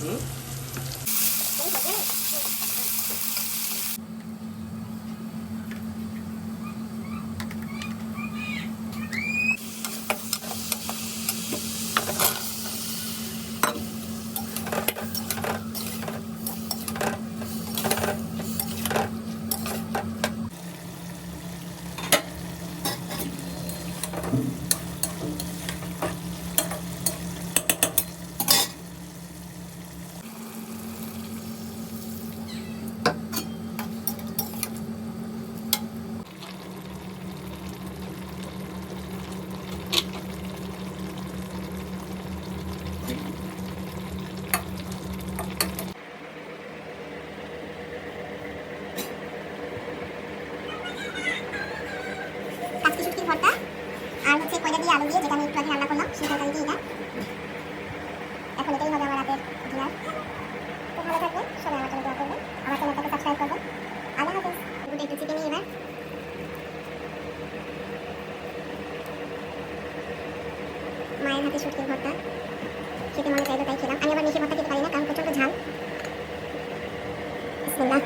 Hmm? দিয়ে যেটা আমি একটু আগে রান্না করলাম, সেই তরকারি দিয়ে এটা এখন এটাই হবে আমার রাতের ডিনার। তো ভালো থাকবেন, সবাই আমার জন্য দোয়া করবেন, আমার চ্যানেলটাকে সাবস্ক্রাইব করবেন। আল্লাহ হাফেজ। দুটো একটু চিকেন নিই এবার মায়ের হাতে শুটকির ভর্তা। খেতে মনে চাইলো, তাই খেলাম। আমি আবার মেখে ভর্তা খেতে পারি না, কারণ প্রচণ্ড ঝাল। বিসমিল্লাহ।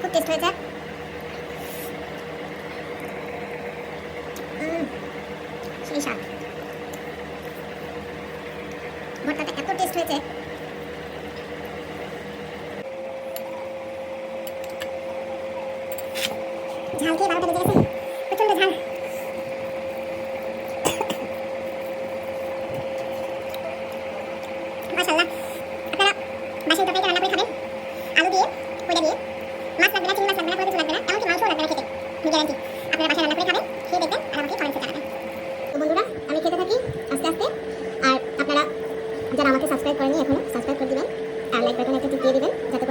খুব টেস্ট হয়েছে। স্বাদ ভর্তাটা এত টেস্ট হয়েছে। ঝাল খেয়ে বারোটা বেজে গেছে? প্রচণ্ড ঝাল। মাশাল্লাহ আপনারা বাসি তরকারিটা রান্না করে খাবেন? আলু দিয়ে ওইটা দিয়ে, মাছ লাগবে না, চিংড়ি মাছ লাগবে না কোনো কিছু লাগবে না আপনারা বাসায় রান্না করে খাবেন, খেয়ে দেখবেন, আর যারা আমাকে সাবস্ক্রাইব করেনি এখনও সাবস্ক্রাইব করে দিবেন। আর লাইক বাটনে একটা টিপিয়ে দিবেন, যাতে